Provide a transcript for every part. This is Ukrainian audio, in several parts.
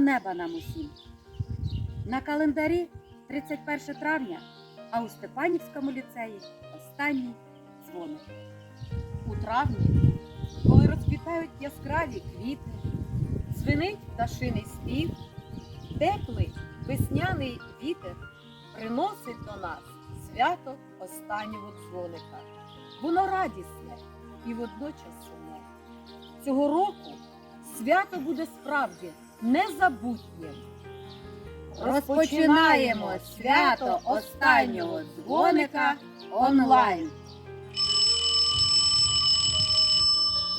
Неба нам усім! На календарі 31 травня, а у Степанівському ліцеї останній дзвоник. у травні, коли розквітають яскраві квіти, дзвенить пташиний спів, теплий весняний вітер приносить до нас свято останнього дзвоника. Воно радісне і водночас сумне. Цього року свято буде справді незабутнім. Розпочинаємо свято останнього дзвоника онлайн.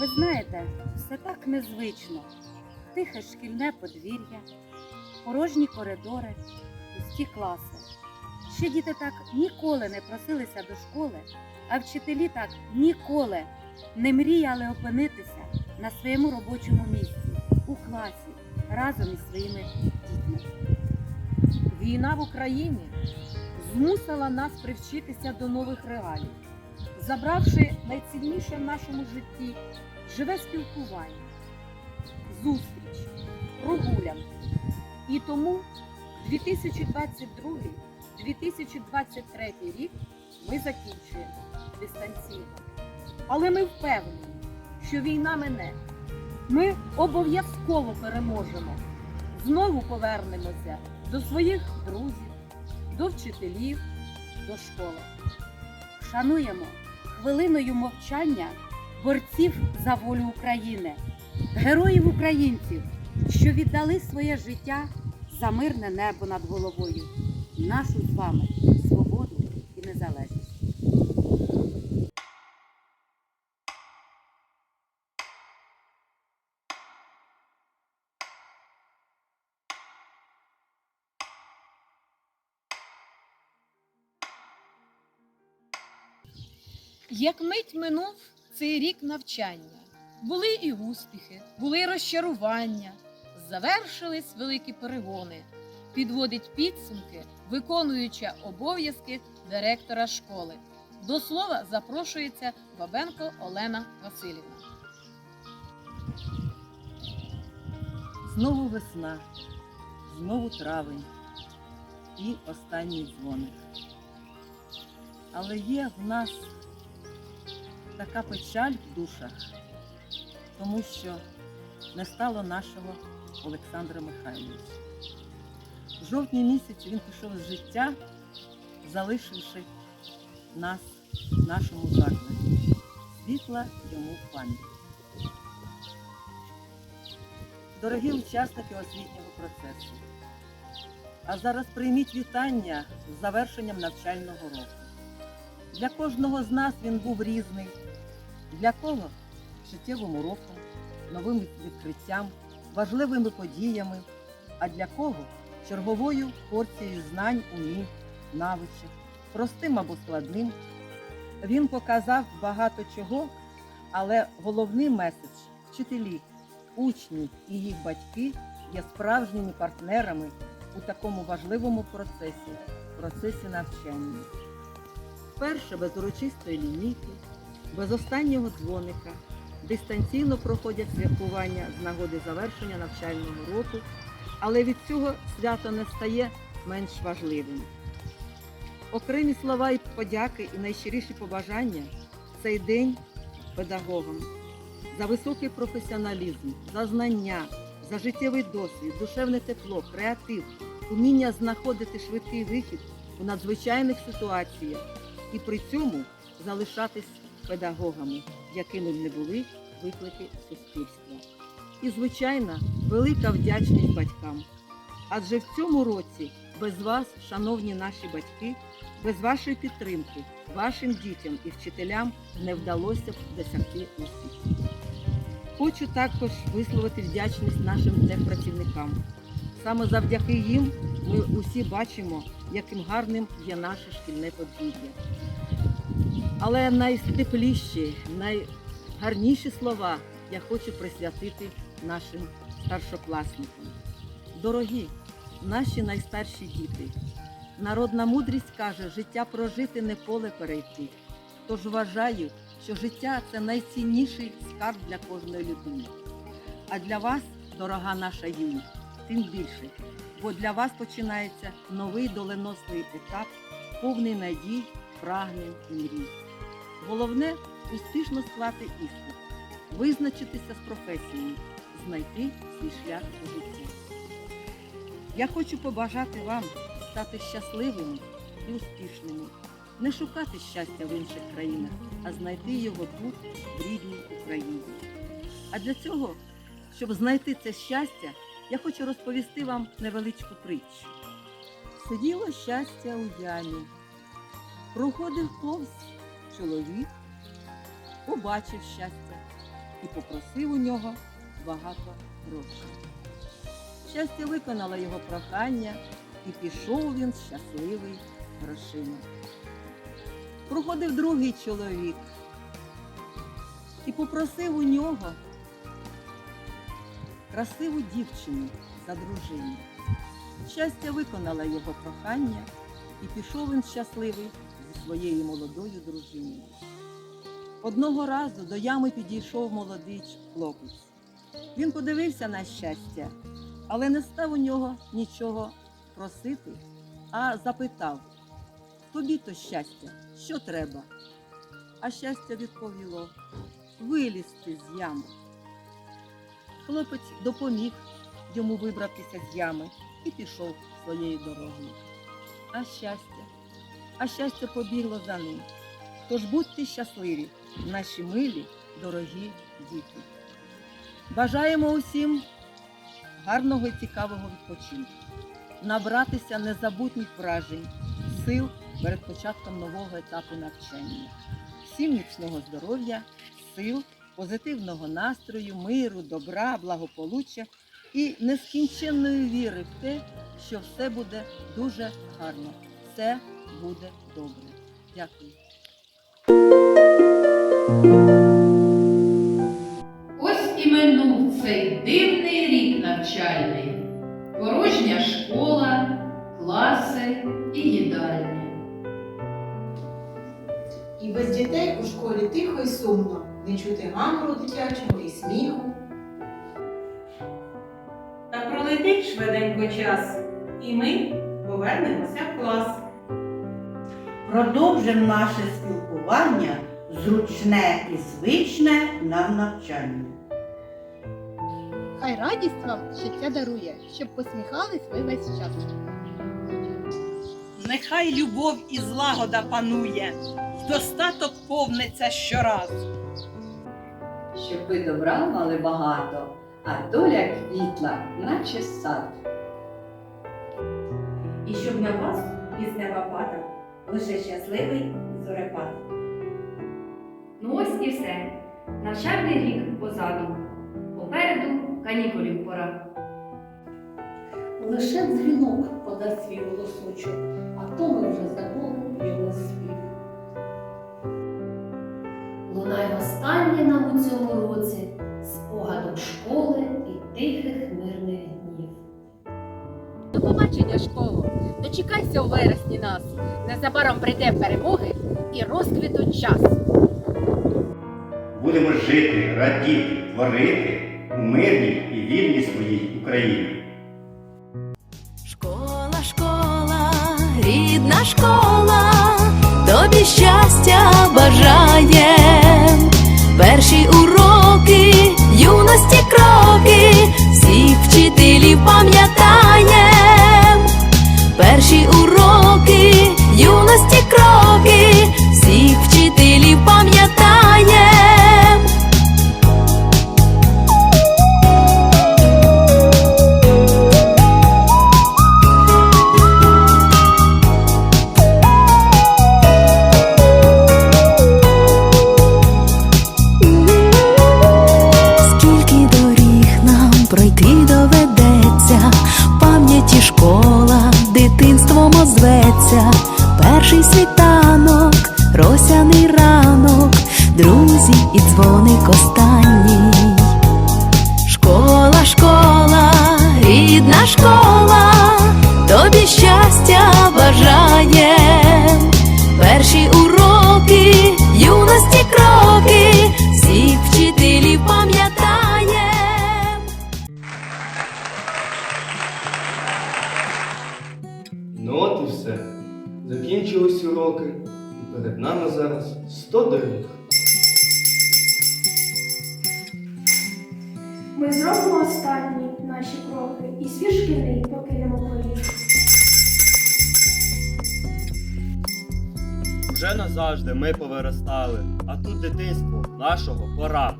Ви знаєте, все так незвично. Тихе шкільне подвір'я, порожні коридори, пусті класи. Ще діти так ніколи не просилися до школи, а вчителі так ніколи не мріяли опинитися на своєму робочому місці, у класі, разом із своїми дітьми. Війна в Україні змусила нас привчитися до нових реалій, забравши найцінніше в нашому житті живе спілкування, зустріч, прогулянки. І тому 2022-2023 рік ми закінчуємо дистанційно. Але ми впевнені, що війна мине. Ми обов'язково переможемо. Знову повернемося до своїх друзів, до вчителів, до школи. Шануємо хвилиною мовчання борців за волю України, героїв українців, що віддали своє життя за мирне небо над головою, нашу з вами свободу і незалежність. Як мить минув цей рік навчання, були і успіхи, були розчарування, завершились великі перегони, підводить підсумки, виконуюча обов'язки директора школи. До слова запрошується Бабенко Олена Васильівна. Знову весна, знову травень і останній дзвоник. Але є в нас така печаль в душах, тому що не стало нашого Олександра Михайловича. В жовтні місяці він пішов з життя, залишивши нас в нашому закладі. Світла йому пам'ять. Дорогі учасники освітнього процесу, а зараз прийміть вітання з завершенням навчального року. Для кожного з нас він був різний. Для кого життєвим уроком, новим відкриттям, важливими подіями, а для кого черговою порцією знань, умінь, навичок, простим або складним. Він показав багато чого, але головний меседж вчителі учні і їх батьки є справжніми партнерами у такому важливому процесі процесі навчання. Вперше без урочистої лінійки, без останнього дзвоника, дистанційно проходять святкування з нагоди завершення навчального року, але від цього свято не стає менш важливим. Окремі слова і подяки і найщиріші побажання цей день педагогам за високий професіоналізм, за знання, за життєвий досвід, душевне тепло, креатив, уміння знаходити швидкий вихід у надзвичайних ситуаціях і при цьому залишатись педагогами, якими не були виклики суспільства. І, звичайно, велика вдячність батькам. Адже в цьому році без вас, шановні наші батьки, без вашої підтримки, вашим дітям і вчителям не вдалося б досягти успіху. Хочу також висловити вдячність нашим техпрацівникам. Саме завдяки їм ми усі бачимо, яким гарним є наше шкільне подвір'я. Але найтепліші, найгарніші слова я хочу присвятити нашим старшокласникам. Дорогі наші найстарші діти, народна мудрість каже, життя прожити не поле перейти. Тож вважаю, що життя це найцінніший скарб для кожної людини. А для вас дорога наша юність, тим більше, бо для вас починається новий доленосний етап, повний надій, прагнень і мрій. Головне успішно склати іспит, визначитися з професією, знайти свій шлях у житті. Я хочу побажати вам стати щасливими і успішними, не шукати щастя в інших країнах, а знайти його тут, в рідній Україні. А для цього, щоб знайти це щастя, я хочу розповісти вам невеличку притчу. Сиділо щастя у ямі, проходив повз чоловік, побачив щастя і попросив у нього багато грошей. Щастя виконало його прохання, і пішов він щасливий грошима. Проходив другий чоловік і попросив у нього красиву дівчину за дружину. Щастя виконало його прохання, і пішов він щасливий зі своєю молодою дружиною. Одного разу до ями підійшов молодий хлопець. Він подивився на щастя, але не став у нього нічого просити, а запитав, тобі то щастя, що треба? А щастя відповіло вилізти з ями. Хлопець допоміг йому вибратися з ями і пішов своєю дорогою. А щастя, а щастя побігло за ним. Тож будьте щасливі, наші милі, дорогі діти. Бажаємо усім гарного і цікавого відпочинку, набратися незабутніх вражень, сил перед початком нового етапу навчання. Всім міцного здоров'я, сил, позитивного настрою, миру, добра, благополуччя і нескінченної віри в те, що все буде дуже гарно, все буде добре. Дякую. Ось і минув цей дивний рік навчальний. Порожня школа, класи і їдальні. І без дітей у школі тихо й сумно, не чути гамору дитячого і сміху. Та пролетить швиденько час, і ми повернемося в клас. Продовжимо наше спілкування зручне і звичне нам навчання. Хай радість вам життя дарує, щоб посміхались ви весь час. Нехай любов і злагода панує, достаток повниться щораз. щоб ви добра мали багато, а доля квітла, наче сад. І щоб на вас із неба падав лише щасливий зорепад. Ну ось і все. Навчальний рік позаду. Попереду канікулів пора. Лише дзвінок подасть свій голосочок, а то ми вже забули його спів. Лунає останнє нам у цьому році спогадом школи і тихих мирних днів. До побачення, школу! Дочекайся у вересні нас. Незабаром прийде перемоги і розквіту час. Будемо жити, радіти, творити у мирній і вільній своїй Україні. Школа, школа, рідна школа, тобі щастя бажає. 109. Ми зробимо останні наші кроки і свій не покинемо полі. Вже назавжди ми повиростали, а тут дитинство нашого пора.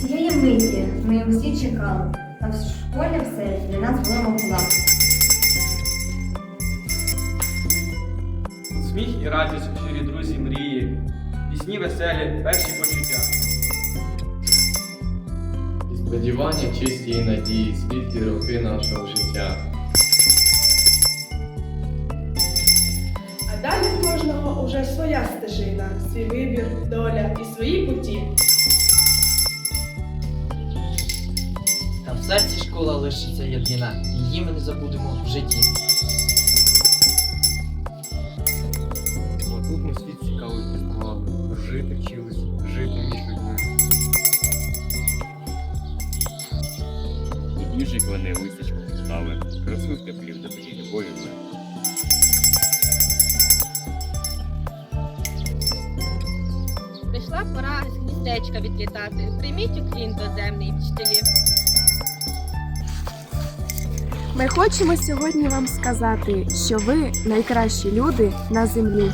Цієї миті ми всі чекали, та в школі все для нас було могла. Сміх і радість, щирі друзі, мрії, пісні веселі, перші почуття. І сподівання чисті і надії, світлі роки нашого життя. А далі в кожного уже своя стежина, свій вибір, доля і свої путі. Та в серці школа лишиться єдина, її ми не забудемо в житті. Ми світ цікавий пізнавали, жити вчились, жити між людьми. Тут ніжі клани листячку стали, красу в теплі в добрі любові ми. Прийшла пора з гніздечка відлітати. Прийміть уклін доземний вчителі. Ми хочемо сьогодні вам сказати, що ви найкращі люди на землі.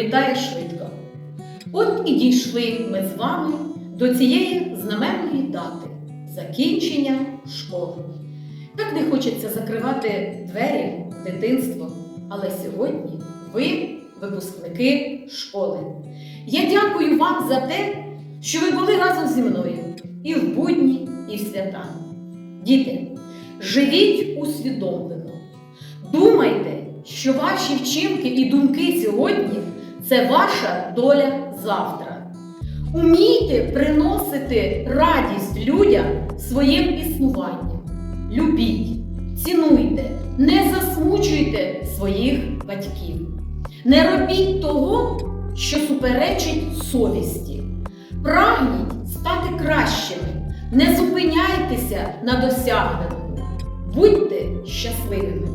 Пролітає швидко. От і дійшли ми з вами до цієї знаменної дати закінчення школи. Так не хочеться закривати двері в дитинство, але сьогодні ви випускники школи. Я дякую вам за те, що ви були разом зі мною і в будні, і в свята. Діти, живіть усвідомлено. Думайте, що ваші вчинки і думки сьогодні це ваша доля завтра. Умійте приносити радість людям своїм існуванням. Любіть, цінуйте, не засмучуйте своїх батьків. Не робіть того, що суперечить совісті. Прагніть стати кращими, не зупиняйтеся на досягненому. Будьте щасливими.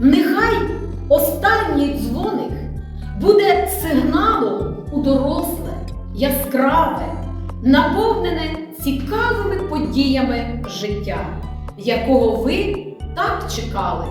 Нехай останній дзвоник буде сигналом у доросле, яскраве, наповнене цікавими подіями життя, якого ви так чекали.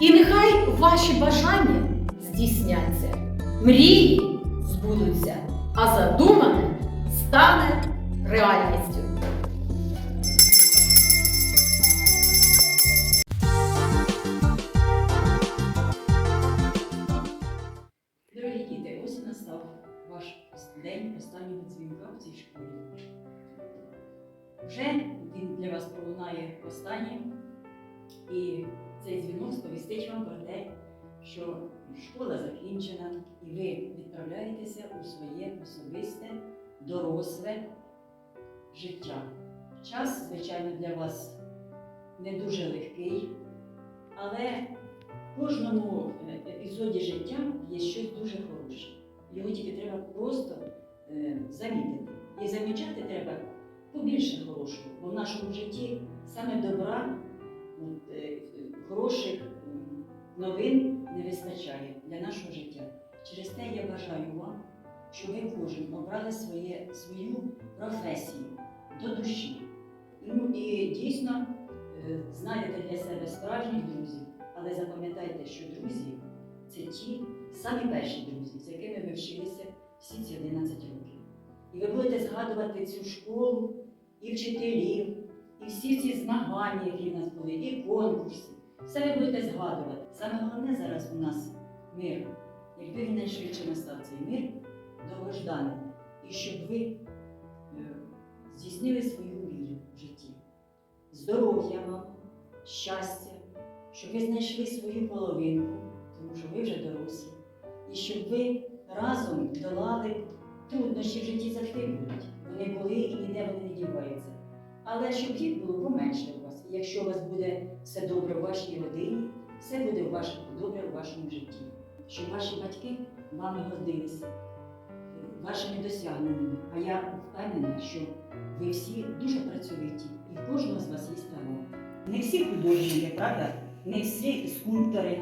І нехай ваші бажання здійсняться, мрії збудуться, а задумане стане реальністю. Пролунає і цей дзвінок сповістить вам про те, що школа закінчена, і ви відправляєтеся у своє особисте, доросле життя. Час, звичайно, для вас не дуже легкий, але в кожному епізоді життя є щось дуже хороше. Його тільки треба просто е, замітити. І замічати треба побільше хорошого, бо в нашому житті саме добра, е, хороших новин не вистачає для нашого життя. Через те я бажаю вам, щоб ви кожен обрали своє, свою професію до душі. Ну і дійсно е, знайдете для себе справжніх друзів. Але запам'ятайте, що друзі це ті самі перші друзі, з якими ви вчилися всі ці 11 років. І ви будете згадувати цю школу, і вчителів, і всі ці змагання, які в нас були, і конкурси. Все ви будете згадувати. Саме головне зараз у нас мир. Якби він найшвидше настав цей мир, довгожданий, і щоб ви е, здійснили свою мрію в житті. Здоров'я вам, щастя, щоб ви знайшли свою половинку, тому що ви вже дорослі, і щоб ви разом долали Труднощі в житті завжди будуть. Вони були і ніде вони не діваються. Але щоб їх було поменше у вас. І якщо у вас буде все добре в вашій родині, все буде добре у вашому житті. Щоб ваші батьки вами гордилися е, вашими досягненнями. А я впевнена, що ви всі дуже працьовиті, і в кожного з вас є талант. Не всі художники, правда? Не всі скульптори,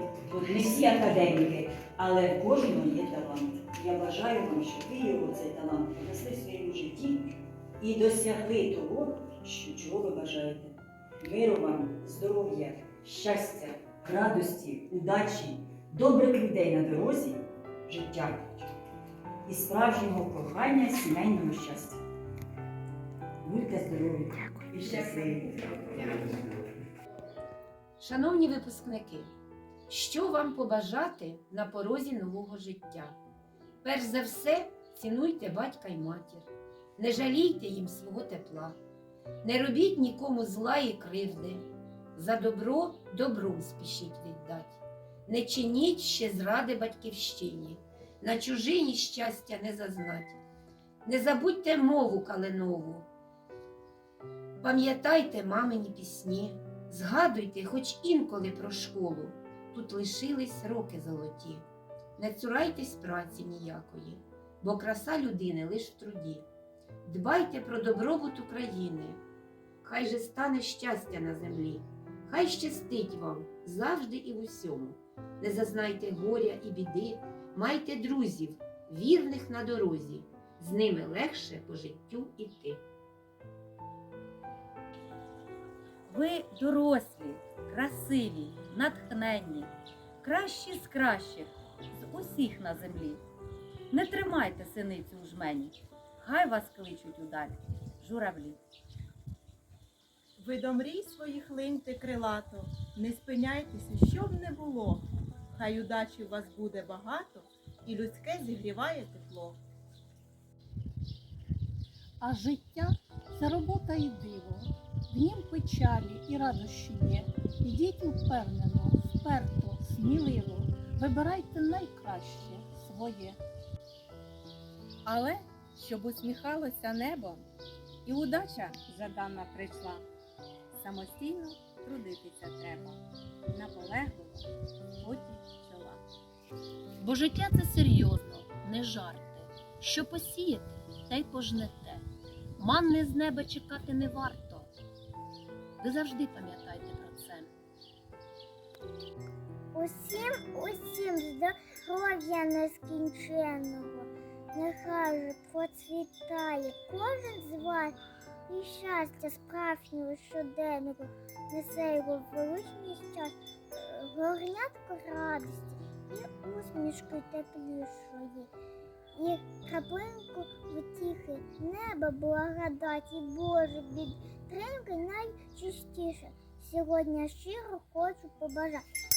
не всі академіки, але в кожного є талант. Я бажаю вам, щоб ви його цей талант принесли в своєму житті і досягли того, що чого ви бажаєте. Миру вам, здоров'я, щастя, радості, удачі, добрих людей на дорозі, життя і справжнього кохання сімейного щастя. Будьте здорові і щасливі. Шановні випускники, що вам побажати на порозі нового життя? Перш за все, цінуйте батька й матір, не жалійте їм свого тепла, не робіть нікому зла і кривди, за добро добром спішіть віддать, не чиніть ще зради батьківщині, на чужині щастя не зазнать, не забудьте мову калинову, пам'ятайте мамині пісні. Згадуйте хоч інколи про школу, тут лишились роки золоті. Не цурайтесь праці ніякої, бо краса людини лиш в труді. Дбайте про добробут України, хай же стане щастя на землі, хай щастить вам завжди і в усьому. Не зазнайте горя і біди, майте друзів, вірних на дорозі, з ними легше по життю іти. Ви дорослі, красиві, натхненні, кращі з кращих, з усіх на землі. Не тримайте синицю у жмені, хай вас кличуть удаль журавлі. Ви до мрій своїх линьте крилато, не спиняйтеся, що б не було. Хай удачі у вас буде багато, і людське зігріває тепло. А життя це робота і диво. В нім печалі і радощі є. Ідіть упевнено, вперто, сміливо, вибирайте найкраще своє. Але щоб усміхалося небо, і удача жадана прийшла. Самостійно трудитися треба, наполегливо в поті чола. Бо життя це серйозно, не жарти. Що посієте, те й пожнете. Манни з неба чекати не варто. Ви завжди пам'ятайте про це. Усім, усім здоров'я нескінченного. Нехай процвітає кожен з вас і щастя справжнього щоденного. Несе його величність час, горнятко радості і усмішки теплішої. І краплинку втіхи, неба благодаті Боже підтримки найчастіше. Сьогодні щиро хочу побажати